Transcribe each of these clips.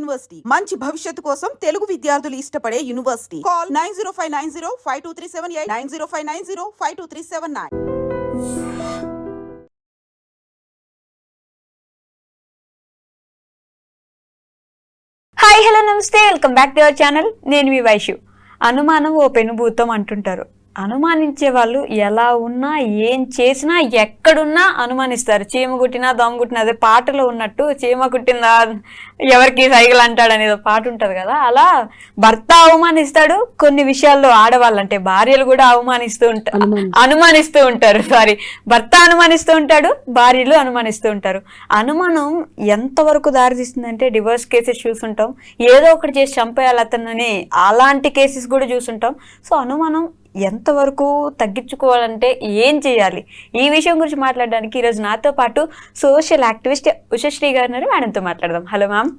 University. మంచి భవిష్యత్తు కోసం తెలుగు విద్యార్థులు ఇష్టపడే university. Call nine zero five nine zero five two three seven eight nine zero five nine zero five two three seven nine. Hi hello నమస్తే. Welcome back to our channel నేను మీ వైషు అనుమానం ఓ పెనుభూతం అంటుంటారు. అనుమానించే వాళ్ళు ఎలా ఉన్నా ఏం చేసినా ఎక్కడున్నా అనుమానిస్తారు. చీమ కుట్టినా దోమ కుట్టినా అదే పాటలో ఉన్నట్టు చీమ కుట్టిందా ఎవరికి సైకిల్ అంటాడు అనేది పాట ఉంటుంది కదా అలా భర్త అవమానిస్తాడు. కొన్ని విషయాల్లో ఆడవాళ్ళు అంటే భార్యలు కూడా అవమానిస్తూ ఉంటారు అనుమానం. అనుమానిస్తూ ఉంటారు. సారీ భర్త అనుమానిస్తూ ఉంటాడు భార్యలు అనుమానిస్తూ ఉంటారు. అనుమానం ఎంతవరకు దారితీస్తుందంటే డివోర్స్ కేసెస్ చూసుంటాం. ఏదో ఒకటి చేసి చంపేయాలి అతనని అలాంటి కేసెస్ కూడా చూసుంటాం. సో అనుమానం ఎంతవరకు తగ్గించుకోవాలంటే ఏం చేయాలి? ఈ విషయం గురించి మాట్లాడడానికి ఈరోజు నాతో పాటు సోషల్ యాక్టివిస్ట్ ఉషశ్రీ గారు ఉన్నారు మేడంతో మాట్లాడదాం. Hello ma'am.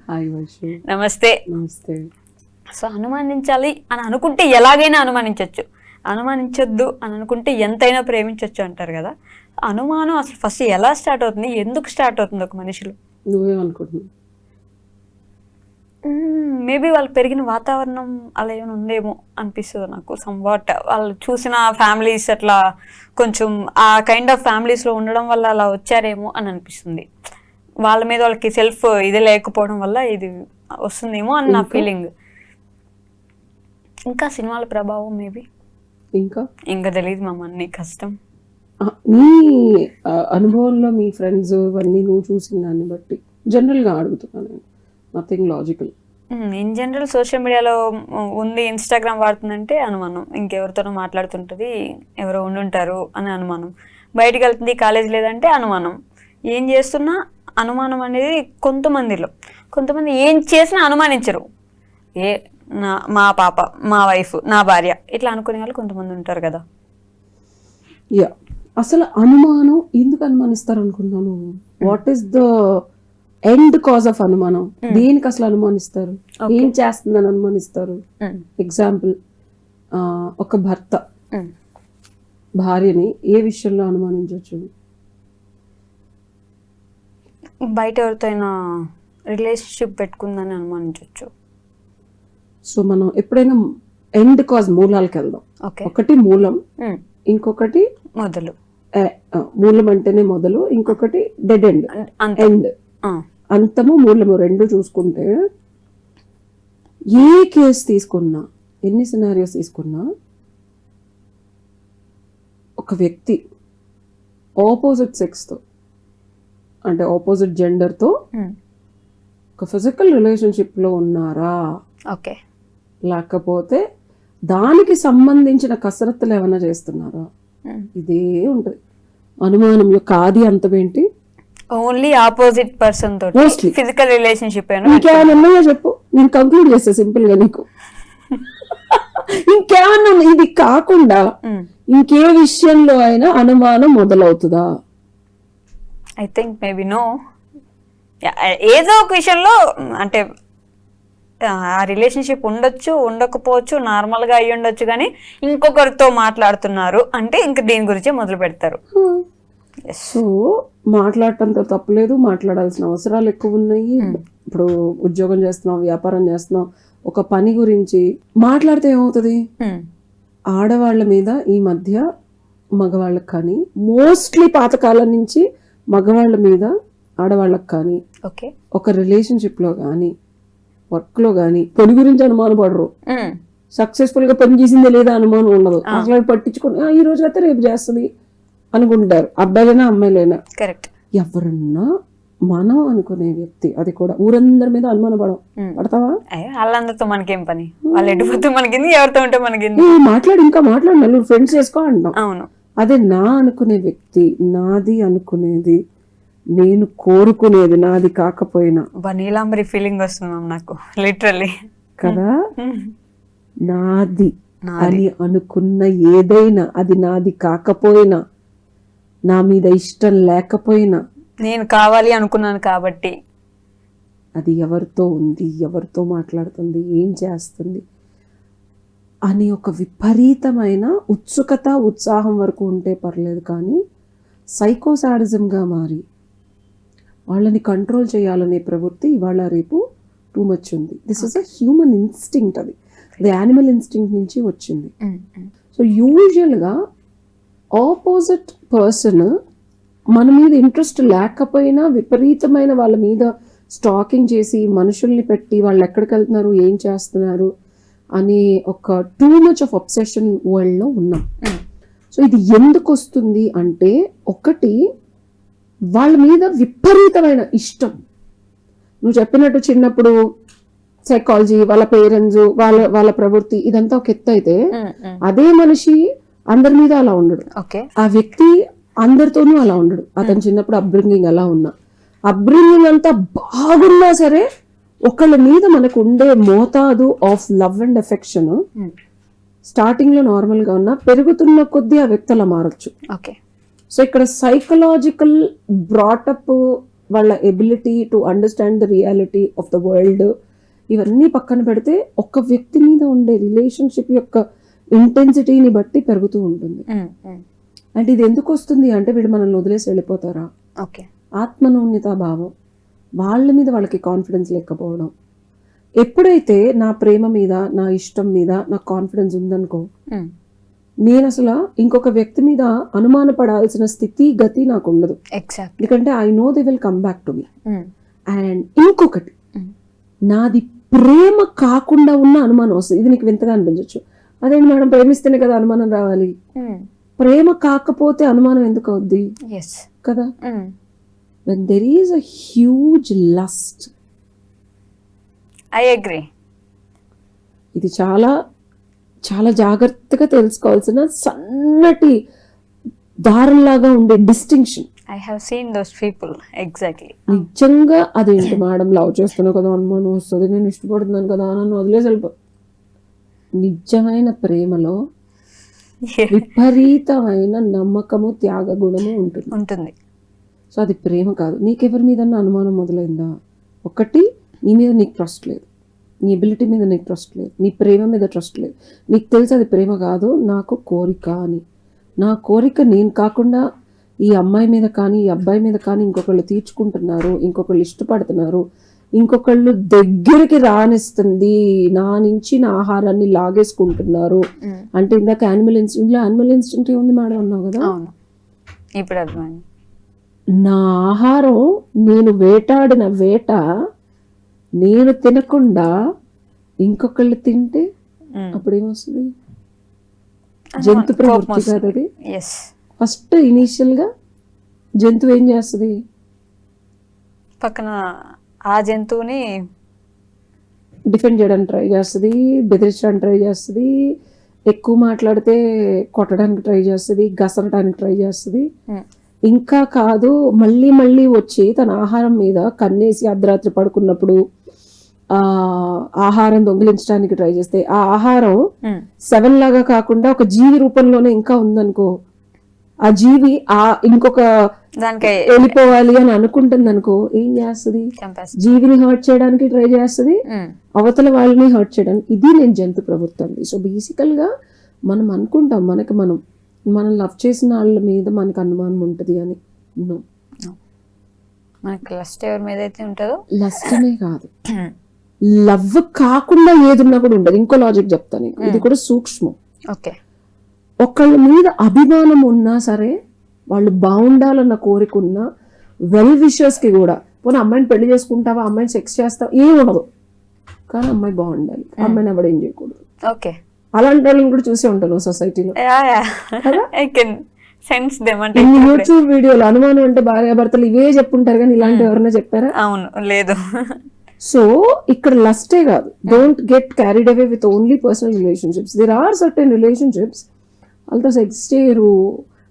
నమస్తే. నమస్తే. సో అనుమానించాలి అని అనుకుంటే ఎలాగైనా అనుమానించవచ్చు అనుమానించొద్దు అని అనుకుంటే ఎంతైనా ప్రేమించవచ్చు అంటారు కదా. అనుమానం అసలు ఫస్ట్ ఎలా స్టార్ట్ అవుతుంది? ఎందుకు స్టార్ట్ అవుతుంది ఒక మనుషులు? నువ్వేమనుకుంటున్నావు? మేబీ వాళ్ళు పెరిగిన వాతావరణం అలా ఏమైనా ఉందేమో అనిపిస్తుంది నాకు సంవాట్ వాళ్ళు చూసిన ఫ్యామిలీస్ అట్లా కొంచెం ఆ కైండ్ ఆఫ్ ఫ్యామిలీస్లో ఉండడం వల్ల అలా వచ్చారేమో అని అనిపిస్తుంది. వాళ్ళ మీద వాళ్ళకి సెల్ఫ్ ఇది లేకపోవడం వల్ల ఇది వస్తుందేమో అని నా? ఫీలింగ్ ఇంకా సినిమాల ప్రభావం మేబీ? ఇంకా? ఇంకా తెలియదు మా అన్ని కష్టం. నీ ఆ, అనుభవంలో మీ ఫ్రెండ్స్ ఇవన్నీ నువ్వు చూసిన దాన్ని బట్టి జనరల్గా అడుగుతున్నాను నేను. Nothing logical in general social మీడియాలో ఉంది ఇన్స్టాగ్రామ్ వాడుతుందంటే అనుమానం. ఇంకెవరితోనో మాట్లాడుతుంటుంది ఎవరో ఉండుంటారు అని అనుమానం. బయటికి వెళ్తుంది కాలేజ్ లేదంటే అనుమానం. ఏం చేస్తున్నా అనుమానం అనేది కొంతమందిలో. కొంతమంది ఏం చేసినా అనుమానించరు. ఏ నా మా పాప మా వైఫ్ నా భార్య ఇట్లా అనుకునే వాళ్ళు కొంతమంది ఉంటారు కదా. యా అసలు అనుమానం ఎందుకు అనుమానిస్తారు అనుకున్నాను what is the end cause of అనుమానం. దేనికి అసలు అనుమానిస్తారు. ఏం చేస్తుందని అనుమానిస్తారు? ఎగ్జాంపుల్ ఒక భర్త. భార్యని ఏ విషయంలో అనుమానించవచ్చు బయట ఎవరితో అయినా రిలేషన్షిప్ పెట్టుకుందని అనుమానించవచ్చు. సో మనం ఎప్పుడైనా ఎండ్ కాజ్ మూలాలకు వెళ్దాం. ఒకటి మూలం ఇంకొకటి మొదలు. మూలం అంటేనే మొదలు ఇంకొకటి డెడ్ ఎండ్ ఎండ్ అంతము మూలము రెండు చూసుకుంటే ఏ కేసు తీసుకున్నా ఎన్ని సినారియోస్ తీసుకున్నా ఒక వ్యక్తి ఆపోజిట్ సెక్స్తో అంటే ఆపోజిట్ జెండర్తో ఒక ఫిజికల్ రిలేషన్షిప్లో ఉన్నారా? ఓకే. లేకపోతే దానికి సంబంధించిన కసరత్తులు ఏమైనా చేస్తున్నారా? ఇదే ఉంటుంది. అనుమానం యొక్క ఆది అంతం ఏంటి ఓన్లీ ఆపోజిట్ పర్సన్ తోటి. Mostly. ఫిజికల్ రిలేషన్షిప్ ఇంకేమైనా ఉన్నాయో చెప్పు? నేను కంక్లూడ్ చేస్తా సింపుల్గా నీకు. ఇంకేమన్నా ఇది కాకుండా ఇంకే విషయంలో అయినా అనుమానం మొదలవుతుందా? ఐ థింక్ మేబీ నో ఏదో ఒక విషయంలో అంటే ఆ రిలేషన్షిప్ ఉండొచ్చు ఉండకపోవచ్చు normal గా అయ్యి ఉండొచ్చు కానీ ఇంకొకరితో మాట్లాడుతున్నారు అంటే ఇంక దీని గురించే మొదలు పెడతారు సో మాట్లాడటంతో తప్పలేదు మాట్లాడాల్సిన అవసరాలు ఎక్కువ ఉన్నాయి. ఇప్పుడు ఉద్యోగం చేస్తున్నాం వ్యాపారం చేస్తున్నాం ఒక పని గురించి మాట్లాడితే ఏమవుతుంది? ఆడవాళ్ళ మీద ఈ మధ్య మగవాళ్ళకి కానీ మోస్ట్లీ పాతకాలం నుంచి మగవాళ్ళ మీద ఆడవాళ్ళకి కానీ ఓకే. ఒక రిలేషన్షిప్లో కానీ వర్క్లో కానీ పని గురించి అనుమానం పడరు. సక్సెస్ఫుల్గా పని చేసిందే లేదా అనుమానం ఉండదు. అసలు పట్టించుకుని "ఆ, ఈ రోజు అయితే రేపు చేస్తుంది. అనుకుంటారు. అబ్బాయిలైనా అమ్మాయిలైనా. కరెక్ట్. ఎవరన్నా మనం అనుకునే వ్యక్తి అది కూడా ఊరందరి మీద అనుమానం పడం పడతావా? వాళ్ళందరితో మనకేం పని? వాళ్ళు మనకింది ఎవరితో ఉంటే మనకింది ఏ మాట్లాడు ఇంకా మాట్లాడు నలుగురు ఫ్రెండ్స్ చేసుకో అంటాం అవును. అదే నా అనుకునే వ్యక్తి నాది అనుకునేది నేను కోరుకునేది నాది కాకపోయినా. బా నీలాంబరి ఫీలింగ్ వస్తుంది నాకు లిటరల్లీ కదా? నాది. అని అనుకున్న ఏదైనా అది నాది కాకపోయినా నా మీద ఇష్టం లేకపోయినా నేను కావాలి అనుకున్నాను కాబట్టి. అది ఎవరితో ఉంది ఎవరితో మాట్లాడుతుంది ఏం చేస్తుంది అని ఒక విపరీతమైన ఉత్సుకత ఉత్సాహం వరకు ఉంటే పర్లేదు కానీ సైకోసాడిజంగా మారి వాళ్ళని కంట్రోల్ చేయాలనే ప్రవృత్తి ఇవాళ రేపు టూ మచ్ ఉంది. This is a human instinct అది. అది యానిమల్ ఇన్స్టింక్ట్ నుంచి వచ్చింది. సో యూజువల్గా ఆపోజిట్ పర్సన్ మన మీద ఇంట్రెస్ట్ లేకపోయినా విపరీతమైన వాళ్ళ మీద స్టాకింగ్ చేసి మనుషుల్ని పెట్టి వాళ్ళు ఎక్కడికి వెళ్తున్నారు ఏం చేస్తున్నారు అని ఒక టూ మచ్ ఆఫ్ అబ్సెషన్ వరల్డ్లో ఉన్నాం. సో ఇది ఎందుకు వస్తుంది అంటే ఒకటి వాళ్ళ మీద విపరీతమైన ఇష్టం. నువ్వు చెప్పినట్టు చిన్నప్పుడు సైకాలజీ వాళ్ళ పేరెంట్స్ వాళ్ళ వాళ్ళ ప్రవృత్తి ఇదంతా ఒక ఎత్తు అయితే ఉమ్, ఉమ్. అదే మనిషి అందరి మీద అలా ఉండడు. ఆ వ్యక్తి అందరితోనూ అలా ఉండడు. అతను చిన్నప్పుడు అప్బ్రింగింగ్ అలా ఉన్నా. అప్బ్రింగింగ్ అంతా బాగున్నా సరే ఒకళ్ళ మీద మనకు ఉండే మోతాదు ఆఫ్ లవ్ అండ్ ఎఫెక్షన్ స్టార్టింగ్లో నార్మల్గా ఉన్నా పెరుగుతున్న కొద్దీ ఆ వ్యక్తి అలా మారచ్చు. ఓకే. సో ఇక్కడ సైకలాజికల్ బ్రాటప్ వాళ్ళ ability to understand the reality of the world ఇవన్నీ పక్కన పెడితే ఒక వ్యక్తి మీద ఉండే రిలేషన్షిప్ యొక్క ఇంటెన్సిటీని బట్టి పెరుగుతూ ఉంటుంది. అంటే ఇది ఎందుకు వస్తుంది అంటే వీడు మనల్ని వదిలేసి వెళ్ళిపోతారా? ఓకే. ఆత్మనూన్యతా భావం. వాళ్ళ మీద వాళ్ళకి కాన్ఫిడెన్స్ లేకపోవడం. ఎప్పుడైతే నా ప్రేమ మీద నా ఇష్టం మీద నాకు కాన్ఫిడెన్స్ ఉందనుకో నేను అసలు ఇంకొక వ్యక్తి మీద అనుమానపడాల్సిన స్థితి గతి నాకు ఉండదు. ఎందుకంటే I know they will come back to me and ఇంకొకటి నాది ప్రేమ కాకుండా ఉన్న అనుమానం వస్తుంది. ఇది నీకు వింతగా అనిపించవచ్చు అదేంటి మేడం ప్రేమిస్తేనే కదా అనుమానం రావాలి. ప్రేమ కాకపోతే అనుమానం ఎందుకు అవుద్ది? కదా? When there is a huge lust I agree ఇది చాలా చాలా జాగ్రత్తగా తెలుసుకోవాల్సిన సన్నటి దారంలాగా ఉండే distinction I have seen those people exactly నిజంగా అదేంటి మేడం లవ్ చేస్తున్నావు కదా అనుమానం వస్తుంది నేను ఇష్టపడుతున్నాను కదా నన్ను వదిలేసి వెళ్ళిపో. నిజమైన ప్రేమలో విపరీతమైన నమ్మకము త్యాగ గుణము ఉంటుంది. ఉంటుంది. సో అది ప్రేమ కాదు. నీకెవరి మీద అనుమానం మొదలైందా? ఒకటి నీ మీద నీకు ట్రస్ట్ లేదు. నీ ఎబిలిటీ మీద నీకు ట్రస్ట్ లేదు. నీ ప్రేమ మీద ట్రస్ట్ లేదు. నీకు తెలుసు అది ప్రేమ కాదు నాకు కోరిక అని. నా కోరిక నేను కాకుండా ఈ అమ్మాయి మీద కానీ ఈ అబ్బాయి మీద కానీ ఇంకొకళ్ళు తీర్చుకుంటున్నారు ఇంకొకళ్ళు ఇష్టపడుతున్నారు ఇంకొకళ్ళు దగ్గరికి రానిస్తుంది నా నుంచి నా ఆహారాన్ని లాగేసుకుంటున్నారు. అంటే ఇందాక యానిమల్ ఇన్స్టింక్ట్లో యానిమల్ ఇన్స్టింక్ట్ ఉంది మేడం అన్నావు కదా? ఇప్పుడు అర్థమైంది. నా ఆహారం నేను వేటాడిన వేట నేను తినకుండా ఇంకొకళ్ళు తింటే అప్పుడు ఏమొస్తుంది జంతు ప్రవృత్తి కాదు అది. ఫస్ట్ ఇనీషియల్గా జంతువు ఏం చేస్తుంది? పక్కన ఆ జంతువుని డిఫెండ్ చేయడానికి ట్రై చేస్తుంది బెదిరించడానికి ట్రై చేస్తుంది ఎక్కువ మాట్లాడితే కొట్టడానికి ట్రై చేస్తుంది గసరడానికి ట్రై చేస్తుంది. ఇంకా కాదు మళ్ళీ మళ్ళీ వచ్చి తన ఆహారం మీద కన్నేసి అర్ధరాత్రి పడుకున్నప్పుడు ఆ ఆహారం దొంగిలించడానికి ట్రై చేస్తే ఆ ఆహారం సెవెన్ లాగా కాకుండా ఒక జీవి రూపంలోనే ఇంకా ఉందనుకో ఆ జీవి ఆ ఇంకొక దానికి వెళ్ళిపోవాలి అని అనుకుంటుంది అనుకో ఏం చేస్తుంది? జీవిని హర్ట్ చేయడానికి ట్రై చేస్తుంది అవతల వాళ్ళని హర్ట్ చేయడానికి. ఇది నేను జంతు ప్రభుత్వం. సో బేసికల్గా మనం అనుకుంటాం మనకి మనం మనం లవ్ చేసిన వాళ్ళ మీద మనకు అనుమానం ఉంటుంది అని. మనకి లస్ట్ ఎవరి మీద అయితే ఉంటుందో? లస్టనే కాదు. లవ్ కాకుండా ఏదున్నా కూడా ఉండదు ఇంకో లాజిక్ చెప్తాను. ఇది కూడా సూక్ష్మం. ఓకే ఒకళ్ళ మీద అభిమానం ఉన్నా సరే వాళ్ళు బాగుండాలన్న కోరిక ఉన్నా వెల్కి కూడా. పోనీ అమ్మాయిని పెళ్ళి చేసుకుంటావా? అమ్మాయిని సెక్స్ చేస్తావా? ఏం ఉండదు. కానీ అమ్మాయి బాగుండాలి. అమ్మాయిని ఎవడేం చేయకూడదు. ఓకే అలాంటి వాళ్ళని కూడా చూసే ఉంటాను సొసైటీలో సెన్స్ ఇన్ని యూట్యూబ్ వీడియోలు అనుమానం అంటే భార్యాభర్తలు ఇవే చెప్పుంటారు కానీ ఇలాంటివి ఎవరైనా చెప్పారా? అవును లేదు. సో ఇక్కడ లస్టే కాదు. Don't get carried away with only personal relationships there are certain relationships వాళ్ళతో సెక్స్ చేయరు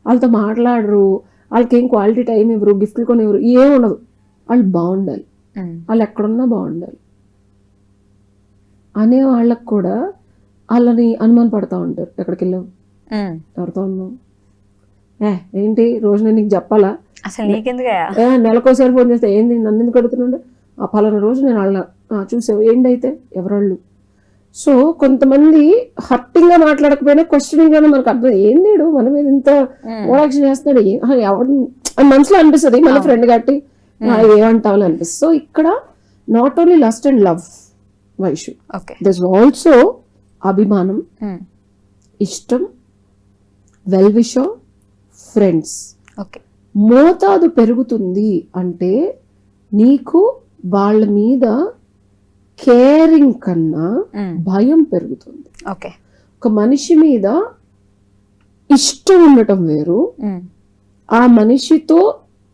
వాళ్ళతో మాట్లాడరు వాళ్ళకి ఏం క్వాలిటీ టైం ఇవ్వరు గిఫ్ట్లు కొని ఇవ్వరు ఏం ఉండదు. వాళ్ళు బాగుండాలి. వాళ్ళు ఎక్కడున్నా బాగుండాలి. అనే వాళ్ళకు కూడా వాళ్ళని అనుమాన పడతా ఉంటారు. ఎక్కడికి వెళ్ళావు? ఉమ్. ఎవరితో ఉన్నావు? ఏ ఏంటి? రోజు నేను నీకు చెప్పాలా? నెలకోసారి ఫోన్ చేస్తే ఏంది నన్ను ఎందుకు అడుగుతున్నాడు ఆ పలానా రోజు నేను వాళ్ళ చూసావు. ఏంటైతే ఎవరోళ్ళు? సో కొంతమంది హర్టింగ్గా మాట్లాడకపోయినా క్వశ్చనింగ్ గానే మనకు అర్థం ఏంది వీడు? మన మీద ఇంత ఓరాక్షన్ చేస్తున్నాడు? ఏ- మనసులో అనిపిస్తుంది. మన ఫ్రెండ్ కాబట్టి అని అనిపిస్తుంది. సో ఇక్కడ not only lust and love Vaishu this also అభిమానం ఇష్టం వెల్ విషో ఫ్రెండ్స్ మోతాదు పెరుగుతుంది అంటే నీకు వాళ్ళ మీద కేరింగ్ కన్నా భయం పెరుగుతుంది. ఓకే. ఒక మనిషి మీద ఇష్టం ఉండటం వేరు. ఆ మనిషితో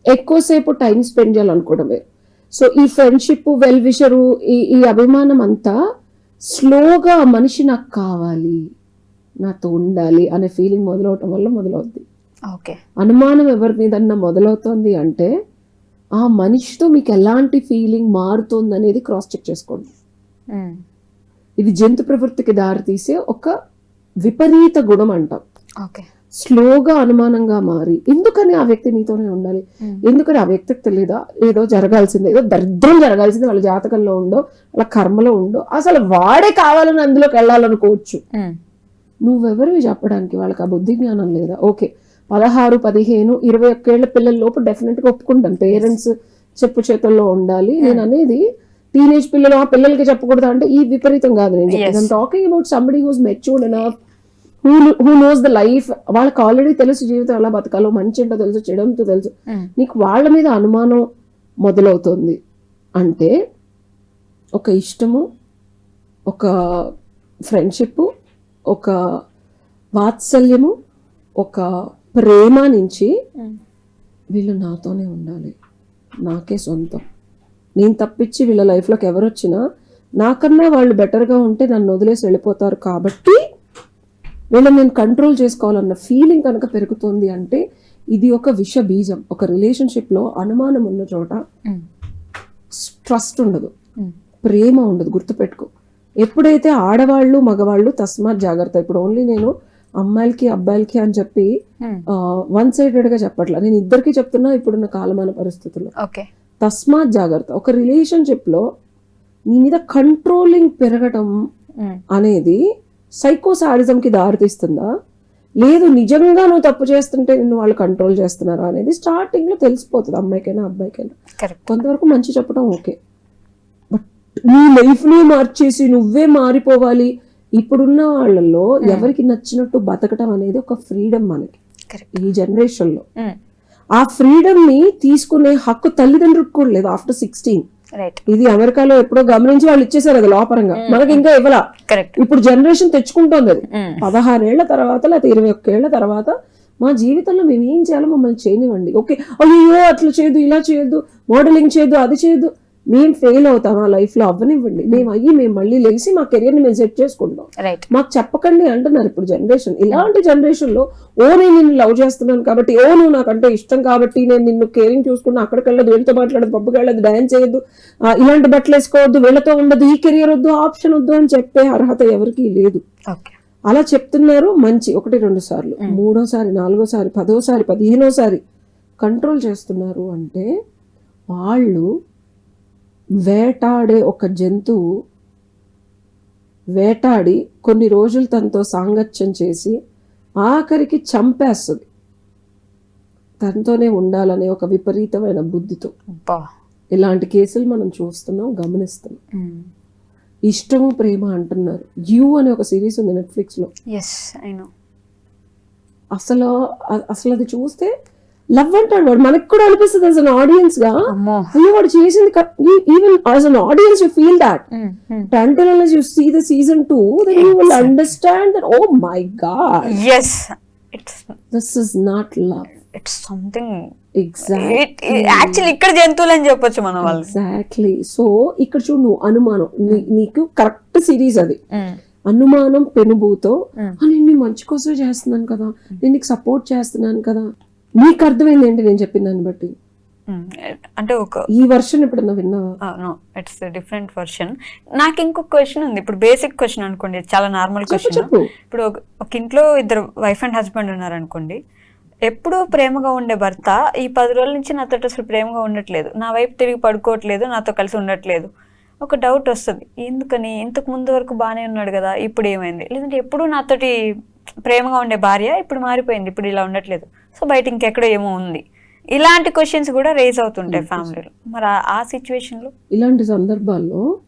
ఎక్కువసేపు టైం స్పెండ్ చేయాలనుకోవడం వేరు. సో ఈ ఫ్రెండ్షిప్ వెల్ విషరు ఈ ఈ అభిమానం అంతా స్లోగా ఆ మనిషి నాకు కావాలి నాతో ఉండాలి అనే ఫీలింగ్ మొదలవటం వల్ల మొదలవుద్ది. ఓకే. అనుమానం ఎవరి మీదన్నా మొదలవుతుంది అంటే ఆ మనిషితో మీకు ఎలాంటి ఫీలింగ్ మారుతుంది అనేది క్రాస్ చెక్ చేసుకోండి. ఇది జంతు ప్రవృత్తికి దారితీసే ఒక విపరీత గుణం అంటాం. ఓకే స్లోగా అనుమానంగా మారి. ఎందుకని ఆ వ్యక్తి నీతోనే ఉండాలి? ఎందుకని ఆ వ్యక్తికి తెలియదా? ఏదో జరగాల్సిందే. ఏదో దరిద్రం జరగాల్సిందే. వాళ్ళ జాతకంలో ఉండో వాళ్ళ కర్మలో ఉండో అసలు వాడే కావాలని అందులోకి వెళ్ళాలనుకోవచ్చు. నువ్వెవరివి చెప్పడానికి? వాళ్ళకి ఆ బుద్ధి జ్ఞానం లేదా? ఓకే పదహారు పదిహేను ఇరవై ఒక్కేళ్ళ పిల్లల లోపు డెఫినెట్గా ఒప్పుకుంటాను. పేరెంట్స్ చెప్పు చేతుల్లో ఉండాలి. నేను అనేది టీనేజ్ పిల్లలు ఆ పిల్లలకి చెప్పకూడదు అంటే ఈ విపరీతం కాదు నేను చెప్పేది. Talking about somebody who's matured enough who who knows the life వాళ్ళకి ఆల్రెడీ తెలుసు జీవితం ఎలా బతకాలో మంచి ఏంటో తెలుసు చెడంతో తెలుసు. నీకు వాళ్ళ మీద అనుమానం మొదలవుతుంది అంటే ఒక ఇష్టము ఒక ఫ్రెండ్షిప్ ఒక వాత్సల్యము ఒక ప్రేమ నుంచి వీళ్ళు నాతోనే ఉండాలి. నాకే సొంతం. నేను తప్పించి వీళ్ళ లైఫ్లోకి ఎవరు వచ్చినా నాకన్నా వాళ్ళు బెటర్గా ఉంటే నన్ను వదిలేసి వెళ్ళిపోతారు కాబట్టి వీళ్ళని నేను కంట్రోల్ చేసుకోవాలన్న ఫీలింగ్ కనుక పెరుగుతుంది అంటే ఇది ఒక విష బీజం ఒక రిలేషన్షిప్లో అనుమానం ఉన్న చోట ట్రస్ట్ ఉండదు. ప్రేమ ఉండదు. గుర్తుపెట్టుకో. ఎప్పుడైతే ఆడవాళ్ళు మగవాళ్ళు తస్మాత్ జాగ్రత్త. ఇప్పుడు ఓన్లీ నేను అమ్మాయిలకి అబ్బాయిలకి అని చెప్పి వన్ సైడెడ్గా చెప్పట్లా. నేను ఇద్దరికి చెప్తున్నా ఇప్పుడున్న కాలమాన పరిస్థితుల్లో. తస్మాత్ జాగ్రత్త. ఒక రిలేషన్షిప్లో నీ మీద కంట్రోలింగ్ పెరగటం అనేది సైకో కి దారితీస్తుందా? లేదు నిజంగా నువ్వు తప్పు చేస్తుంటే నిన్ను వాళ్ళు కంట్రోల్ చేస్తున్నారా అనేది స్టార్టింగ్లో తెలిసిపోతుంది అమ్మాయికైనా అబ్బాయికైనా. కొంతవరకు మంచి చెప్పడం ఓకే. బట్ నీ లైఫ్ని మార్చేసి నువ్వే మారిపోవాలి. ఇప్పుడున్న వాళ్ళల్లో ఎవరికి నచ్చినట్టు బతకటం అనేది ఒక ఫ్రీడమ్ మనకి ఈ జనరేషన్లో ఆ ఫ్రీడమ్ని తీసుకునే హక్కు తల్లిదండ్రులకు కూడా లేదు ఆఫ్టర్ సిక్స్టీన్ ఇది అమెరికాలో ఎప్పుడో గమనించి వాళ్ళు ఇచ్చేసారు అది లోపరంగా మనకి ఇంకా ఇవ్వాల. ఇప్పుడు జనరేషన్ తెచ్చుకుంటోంది అది. పదహారేళ్ళ తర్వాత లేకపోతే ఇరవై ఒక్కేళ్ళ తర్వాత మా జీవితంలో మేము ఏం చేయాలో మమ్మల్ని చేయనివ్వండి. ఓకే అయ్యో అట్లా చేయదు ఇలా చేయొద్దు మోడలింగ్ చేయొద్దు అది చేయొద్దు. మేము ఫెయిల్ అవుతాం ఆ లైఫ్లో అవ్వనివ్వండి. మేము అయ్యి మేము మళ్ళీ లేచి మా కెరియర్ని మేము సెట్ చేసుకుంటాం. రైట్ మాకు చెప్పకండి అంటున్నారు ఇప్పుడు జనరేషన్ ఇలాంటి జనరేషన్లో ఓ నేను నిన్ను లవ్ చేస్తున్నాను కాబట్టి ఓ నువ్వు నాకంటే ఇష్టం కాబట్టి నేను నిన్ను కేరింగ్ చూసుకున్నా అక్కడికి వెళ్ళదు వీళ్ళతో మాట్లాడదు పబ్బుకి వెళ్ళదు డాన్స్ చేయొద్దు ఇలాంటి బట్టలు వేసుకోవద్దు వీళ్ళతో ఉండదు ఈ కెరియర్ వద్దు ఆప్షన్ వద్దు అని చెప్పే అర్హత ఎవరికీ లేదు. అలా చెప్తున్నారు మంచి ఒకటి రెండు సార్లు. మూడోసారి నాలుగోసారి పదోసారి పదిహేనోసారి కంట్రోల్ చేస్తున్నారు అంటే వాళ్ళు వేటాడే ఒక జంతువు వేటాడి కొన్ని రోజులు తనతో సాంగత్యం చేసి ఆఖరికి చంపేస్తుంది. తనతోనే ఉండాలనే ఒక విపరీతమైన బుద్ధితో. ఇలాంటి కేసులు మనం చూస్తున్నాం గమనిస్తున్నాం. ఇష్టము ప్రేమ అంటున్నారు. యూ అనే ఒక సిరీస్ ఉంది నెట్ఫ్లిక్స్లో. ఎస్ ఐ నో అసలు అసలు అది చూస్తే లవ్ అంటాడు వాడు మనకు కూడా అనిపిస్తుంది అస్ అన్ ఆడియన్స్గా. అయ్యో వాడు చేసింది even as an audience you feel that unless you see the season two, then you will understand that oh my god, yes it's this is not love. It's something Exactly. Actually ఇక్కడ జంతువులు అని చెప్పొచ్చు మన వాళ్ళు exactly so ఇక్కడ చూడు నువ్వు అనుమానం. నీకు కరెక్ట్ సిరీస్ అది. అనుమానం పెనుబూతో Mm. "ఆ, నేను మంచి కోసమే చేస్తున్నాను కదా. నేను నీకు సపోర్ట్ చేస్తున్నాను కదా. నీకు అర్థమైంది ఏంటి నేను చెప్పిన దాన్ని బట్టి? అంటే ఒక ఈ వర్షన్ ఎప్పుడన్నా విన్నావా? నో ఇట్స్ డిఫరెంట్ వర్షన్ నాకు ఇంకొక క్వశ్చన్ ఉంది. ఇప్పుడు బేసిక్ క్వశ్చన్ అనుకోండి చాలా నార్మల్ క్వశ్చన్ ఇప్పుడు ఒక- ఇంట్లో ఇద్దరు వైఫ్ అండ్ హస్బెండ్ ఉన్నారనుకోండి ఎప్పుడూ ప్రేమగా ఉండే భర్త ఈ పది రోజుల నుంచి నాతో అసలు ప్రేమగా ఉండట్లేదు. నా వైపు తిరిగి పడుకోవట్లేదు నాతో కలిసి ఉండట్లేదు. ఒక డౌట్ వస్తుంది. ఎందుకని? ఇంతకు ముందు వరకు బాగానే ఉన్నాడు కదా ఇప్పుడు ఏమైంది? లేదంటే ఎప్పుడు నాతోటి ప్రేమగా ఉండే భార్య ఇప్పుడు మారిపోయింది ఇప్పుడు ఇలా ఉండట్లేదు. సో బయట ఇంకెక్కడో ఏమో ఉంది. ఇలాంటి క్వశ్చన్స్ కూడా రేజ్ అవుతుంటాయి ఫ్యామిలీలో మరి ఆ- ఆ సిచ్యువేషన్లో? ఇలాంటి సందర్భాల్లో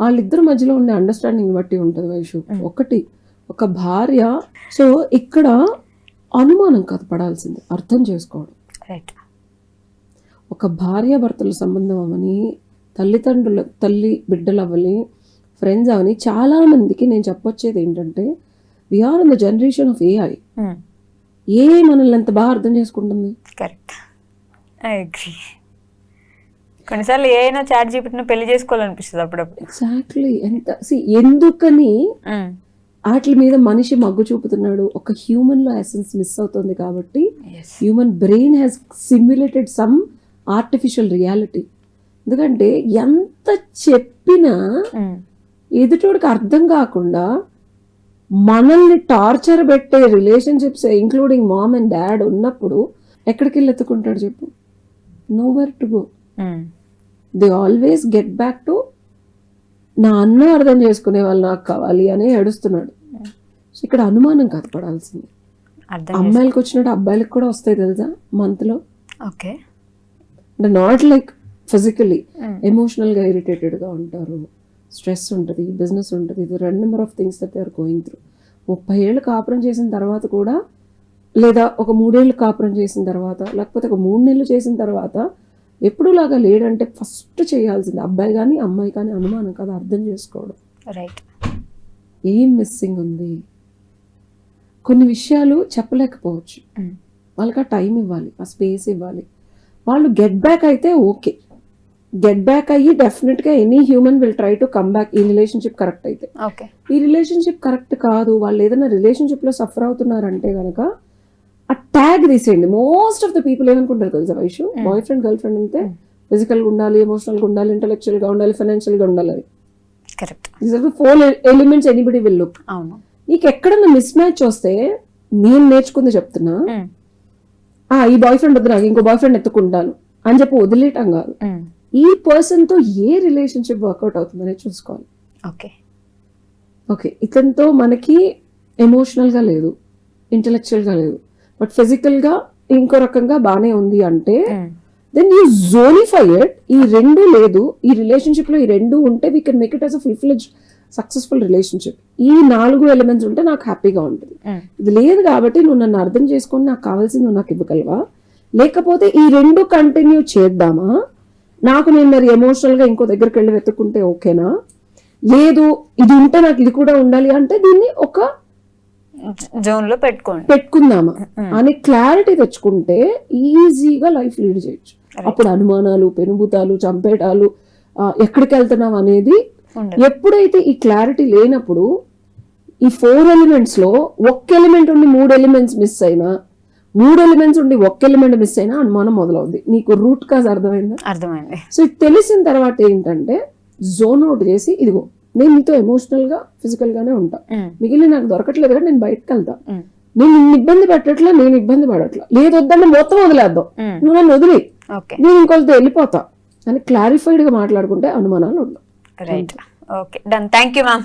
వాళ్ళిద్దరి మధ్యలో ఉండే అండర్స్టాండింగ్ బట్టి ఉంటుంది వైషు. ఒకటి ఒక భార్య. సో ఇక్కడ అనుమానం కాదు పడాల్సింది. అర్థం చేసుకోవడం. రైట్ ఒక భార్య భర్తల సంబంధం అవని తల్లిదండ్రుల తల్లి బిడ్డలు అవని ఫ్రెండ్స్ అవని చాలా మందికి నేను చెప్పొచ్చేది ఏంటంటే we're in the generation of AI ఏ మనల్ని ఎంత బాగా అర్థం చేసుకుంటుంది? కరెక్ట్ ఐ అగ్రీ కొన్నిసార్లు ఏ అయినా చాట్ జీపీటీని పెళ్ళి చేసుకోవాలనిపిస్తుంది అప్పుడప్పుడు. ఎగ్జాక్ట్లీ ఎంత see, ఎందుకని Mm. వాటి మీద మనిషి మగ్గు చూపుతున్నాడు. ఒక హ్యూమన్లో ఎసెన్స్ మిస్ అవుతుంది కాబట్టి. Human brain has simulated some artificial reality ఎందుకంటే ఎంత చెప్పినా Mm. ఎదుటోడికి అర్థం కాకుండా మనల్ని టార్చర్ పెట్టే relationships including mom and dad ఉన్నప్పుడు ఎక్కడికి వెళ్ళి ఎత్తుకుంటాడు చెప్పు? Nowhere to go. They always get back to నా అన్న అర్థం చేసుకునే వాళ్ళు నాకు కావాలి అని ఏడుస్తున్నాడు. సో ఇక్కడ అనుమానం కాదు పడాల్సింది. అర్థం అమ్మాయిలకు వచ్చినట్టు అబ్బాయిలకు కూడా వస్తాయి తెలుసా? మంత్లో ఓకే. అంటే నాట్ లైక్ ఫిజికలీ. ఎమోషనల్గా ఇరిటేటెడ్గా ఉంటారు. స్ట్రెస్ ఉంటుంది బిజినెస్ ఉంటుంది ఇది రెండు number of things that are going through. ముప్పై ఏళ్ళు కాపురం చేసిన తర్వాత కూడా లేదా ఒక మూడేళ్ళు కాపురం చేసిన తర్వాత లేకపోతే ఒక మూడు నెలలు చేసిన తర్వాత ఎప్పుడు లాగా లేడంటే ఫస్ట్ చేయాల్సింది అబ్బాయి కానీ అమ్మాయి కానీ అనుమానం కాదు అర్థం చేసుకోవడం. రైట్ ఏం మిస్సింగ్ ఉంది? కొన్ని విషయాలు చెప్పలేకపోవచ్చు. Mm. వాళ్ళకి ఆ టైం ఇవ్వాలి ఆ స్పేస్ ఇవ్వాలి. వాళ్ళు గెట్ బ్యాక్ అయితే ఓకే. గెట్ బ్యాక్ అయ్యి డెఫినెట్గా any human will try to come back ఈ రిలేషన్షిప్ కరెక్ట్ అయితే. ఈ రిలేషన్షిప్ కరెక్ట్ కాదు. వాళ్ళు ఏదైనా రిలేషన్షిప్లో సఫర్ అవుతున్నారంటే కనుక ఆ ట్యాగ్ తీసేయండి. మోస్ట్ ఆఫ్ ద పీపుల్ ఏమనుకుంటారు తెలుసా Vaishu? Boyfriend girlfriend అంటే ఫిజికల్గా ఉండాలి ఎమోషనల్గా ఉండాలి ఇంటలెక్చువల్గా ఉండాలి ఫైనాన్షియల్గా ఉండాలి అని. Correct these are the four elements anybody will look అవును. నీకు ఎక్కడన్నా మిస్ మ్యాచ్ వస్తే నేను నేర్చుకుంది చెప్తున్నా. Mm. ఆ ఈ బాయ్ ఫ్రెండ్ వద్దు నాకు ఇంకో బాయ్ ఫ్రెండ్ ఎత్తుకుంటాను అని చెప్పి వదిలేయటం కాదు. Mm. ఈ పర్సన్తో ఏ రిలేషన్షిప్ వర్కౌట్ అవుతుందని చూసుకోవాలి. ఓకే. ఓకే ఇతనితో మనకి ఎమోషనల్గా లేదు ఇంటలెక్చువల్గా లేదు బట్ ఫిజికల్గా ఇంకో రకంగా బానే ఉంది అంటే. దెన్ యూ జోనిఫై ఇట్ ఈ రెండు లేదు ఈ రిలేషన్షిప్లో ఈ రెండు ఉంటే we can make it as a full fledged successful relationship ఈ నాలుగు ఎలిమెంట్స్ ఉంటే నాకు హ్యాపీగా ఉంటుంది. Mm. ఇది లేదు కాబట్టి నువ్వు నన్ను అర్థం చేసుకొని నాకు కావాల్సింది నువ్వు నాకు ఇవ్వగలవా? లేకపోతే ఈ రెండు కంటిన్యూ చేద్దామా? నాకు నేను మరి ఎమోషనల్గా ఇంకో దగ్గరికి వెళ్ళి వెతుక్కుంటే ఓకేనా? లేదు ఇది ఉంటే నాకు ఇది కూడా ఉండాలి అంటే దీన్ని ఒక జోన్లో పెట్టుకోండి. పెట్టుకుందామా? అనే క్లారిటీ తెచ్చుకుంటే ఈజీగా లైఫ్ లీడ్ చేయొచ్చు. అప్పుడు అనుమానాలు పెనుభూతాలు చంపేటాలు ఎక్కడికి వెళ్తున్నాం అనేది ఎప్పుడైతే ఈ క్లారిటీ లేనప్పుడు ఈ ఫోర్ ఎలిమెంట్స్లో ఒక్క ఎలిమెంట్ ఉండి మూడు ఎలిమెంట్స్ మిస్ అయినా మూడు ఎలిమెంట్స్ ఉండి ఒక్క ఎలిమెంట్ మిస్ అయినా అనుమానం మొదలవుద్ది. నీకు రూట్ కాజ్ అర్థమైందా? అర్థమైంది. సో ఇది తెలిసిన తర్వాత ఏంటంటే జోన్ అవుట్ చేసి ఇదిగో నేను నీతో ఎమోషనల్గా ఫిజికల్ గానే ఉంటా. మిగిలిన నాకు దొరకట్లేదు కదా నేను బయటకు వెళ్తా. నేను నిన్ను ఇబ్బంది పెట్టట్లా నేను ఇబ్బంది పడట్లా. లేదు వద్దంటే మొత్తం వదిలేద్దాం. నువ్వు నన్ను వదిలి. నేను ఇంకొకరితో వెళ్ళిపోతా. అని క్లారిఫైడ్గా మాట్లాడుకుంటే అనుమానాలు ఉండవు. Right okay done thank you ma'am